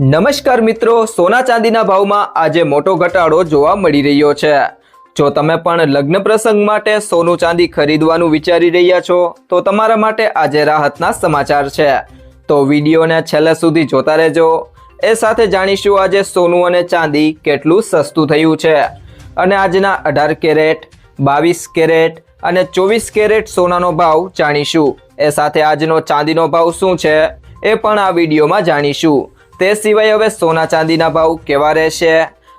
નમસ્કાર મિત્રો, સોના ચાંદીના ભાવમાં આજે મોટો ઘટાડો જોવા મળી રહ્યો છે. જો તમે પણ લગ્ન પ્રસંગ માટે સોનું ચાંદી ખરીદવાનું વિચારી રહ્યા છો, તો તમારા માટે આજે રાહતના સમાચાર છે. તો વિડીયોને છેલ્લે સુધી જોતા રહેજો. એ સાથે જાણીશું આજે સોનું અને ચાંદી કેટલું સસ્તું થયું છે. અને આજના અઢાર કેરેટ, બાવીસ કેરેટ અને ચોવીસ કેરેટ સોનાનો ભાવ જાણીશું. એ સાથે આજનો ચાંદીનો ભાવ શું છે, એ પણ આ વિડીયોમાં જાણીશું. તે સિવાય હવે સોના ચાંદીના ભાવ કેવા રહેશે?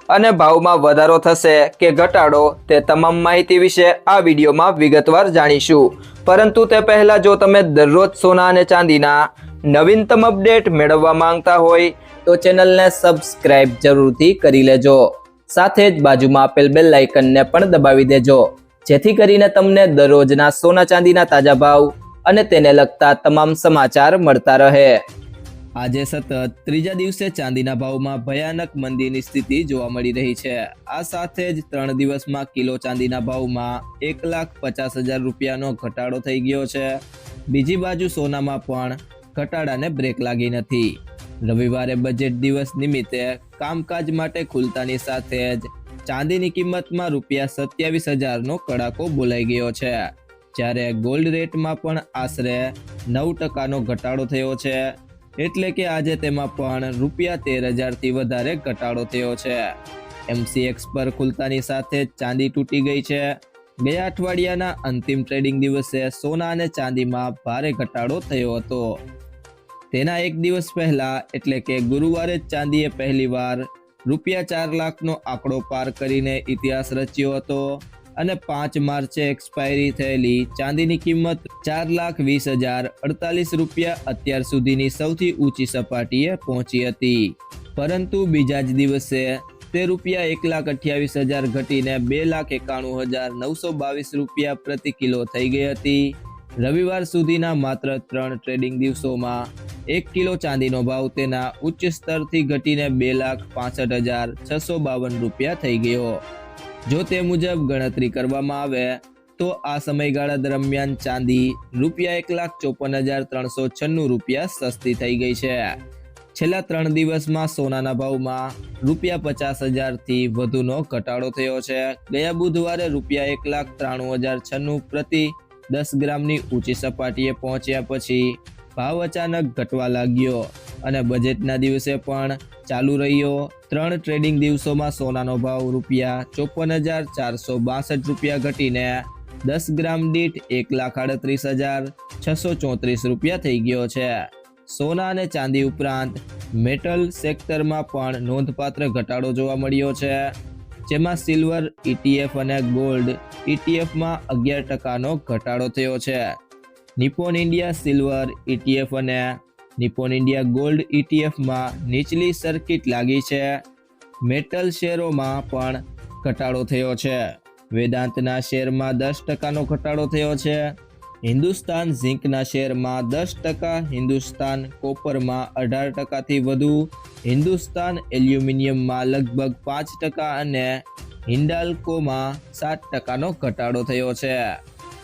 અને ભાવમાં વધારો થશે કે ઘટાડો તે તમામ માહિતી વિશે આ વિડીયોમાં વિગતવાર જાણીશું. પરંતુ તે પહેલાં જો તમે દરરોજ સોના અને ચાંદીના નવીનતમ અપડેટ મેળવવા માંગતા હોય, તો ચેનલને સબસ્ક્રાઇબ જરૂરથી કરી લેજો. સાથે જ બાજુમાં આપેલ બેલ લાઇકનને પણ દબાવી દેજો, જેથી કરીને તમને દરરોજના સોના ચાંદીના તાજા ભાવ અને તેને લગતા તમામ સમાચાર મળતા રહે. આજે સતત ત્રીજા દિવસે ચાંદીના ભાવમાં ભયાનક મંદીની સ્થિતિ જોવા મળી રહી છે. આ સાથે જ ત્રણ દિવસમાં કિલો ચાંદીના ભાવમાં એક લાખ પચાસ હજાર રૂપિયાનો ઘટાડો થઈ ગયો છે. બીજી બાજુ સોનામાં પણ ઘટાડાને બ્રેક લાગી નથી. રવિવારે બજેટ દિવસ નિમિત્તે કામકાજ માટે ખુલતાની સાથે જ ચાંદીની કિંમતમાં રૂપિયા સત્યાવીસ હજારનો કડાકો બોલાઈ ગયો છે. જ્યારે ગોલ્ડ રેટમાં પણ આશરે નવ ટકાનો ઘટાડો થયો છે. એટલે કે આજે તેમાં પણ રૂપિયા તેર હજારથી વધારે ઘટાડો થયો છે. એમસીએક્સ પર ખુલતાની સાથે ચાંદી તૂટી ગઈ છે. ગયા અઠવાડિયાના અંતિમ ટ્રેડિંગ દિવસે સોના અને ચાંદીમાં ભારે ઘટાડો થયો હતો. તેના એક દિવસ પહેલા, એટલે કે ગુરુવારે ચાંદીએ પહેલીવાર રૂપિયા ચાર લાખનો આંકડો પાર કરીને ઇતિહાસ રચ્યો હતો. અને પાંચ માર્ચે એક્સપાયરી થયેલી ચાંદીની કિંમત ચાર લાખ વીસ હજાર અડતાલીસ રૂપિયા અત્યાર સુધીની સૌથી ઊંચી સપાટીએ પહોંચી હતી. પરંતુ બીજા જ દિવસે તે રૂપિયા એક લાખ અઠ્યાવીસ હજાર ઘટીને બે લાખ એકાણું હજાર નવસો બાવીસ રૂપિયા પ્રતિ કિલો થઈ ગઈ હતી. રવિવાર સુધીના માત્ર ત્રણ ટ્રેડિંગ દિવસોમાં એક કિલો ચાંદીનો ભાવ તેના ઉચ્ચ સ્તરથી ઘટીને બે લાખ પાસઠ હજાર છસો બાવન રૂપિયા થઈ ગયો. જો તે મુજબ ગણતરી કરવામાં આવે, તો આ સમયગાળા દરમિયાન ચાંદી રૂપિયા એક લાખ ચોપન હજાર ત્રણસો છન્નું રૂપિયા સસ્તી થઈ ગઈ છે. છેલ્લા ત્રણ દિવસમાં સોનાના ભાવમાં રૂપિયા પચાસ હજારથી વધુનો ઘટાડો થયો છે. ગયા બુધવારે રૂપિયા એક લાખ ત્રાણું હજાર છન્નું પ્રતિ દસ ગ્રામની ઊંચી સપાટીએ પહોંચ્યા પછી ભાવ અચાનક ઘટવા લાગ્યો. અને બજેટના દિવસે પણ ચાલુ રહ્યો. ત્રણ ટ્રેડિંગ દિવસોમાં સોનાનો ભાવ રૂપિયા ચોપન હજાર ચારસો બાસઠ રૂપિયા ઘટીને દસ ગ્રામ દીઠ એક લાખ આડત્રીસ હજાર છસો ચોત્રીસ રૂપિયા થઈ ગયો છે. સોના અને ચાંદી ઉપરાંત મેટલ સેક્ટરમાં પણ નોંધપાત્ર ઘટાડો જોવા મળ્યો છે. જેમાં સિલ્વર ઇટીએફ અને ગોલ્ડ ઇટીએફમાં અગિયાર ટકાનો ઘટાડો થયો છે. નિપોન ઇન્ડિયા સિલ્વર ઇટીએફ અને નિપોન ઇન્ડિયા ગોલ્ડ ઇટીએફમાં નીચલી સર્કિટ લાગી છે. મેટલ શેરોમાં પણ ઘટાડો થયો છે. વેદાંતના શેરમાં દસ ટકાનો ઘટાડો થયો છે. હિન્દુસ્તાન ઝિંકના શેરમાં દસ ટકા, હિન્દુસ્તાન કોપરમાં અઢાર ટકાથી વધુ, હિન્દુસ્તાન એલ્યુમિનિયમમાં લગભગ પાંચ ટકા અને હિન્ડાલ્કોમાં સાત ટકાનો ઘટાડો થયો છે.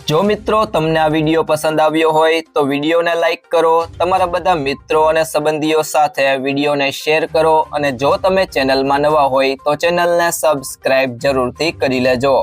જો મિત્રો તમને આ વીડિયો પસંદ આવ્યો હોય તો વિડીયોને લાઇક કરો, તમારા બધા મિત્રો અને સંબંધીઓ સાથે વિડીયોને શેર કરો અને જો તમે ચેનલમાં નવા હોય તો ચેનલને સબસ્ક્રાઇબ જરૂરથી કરી લેજો.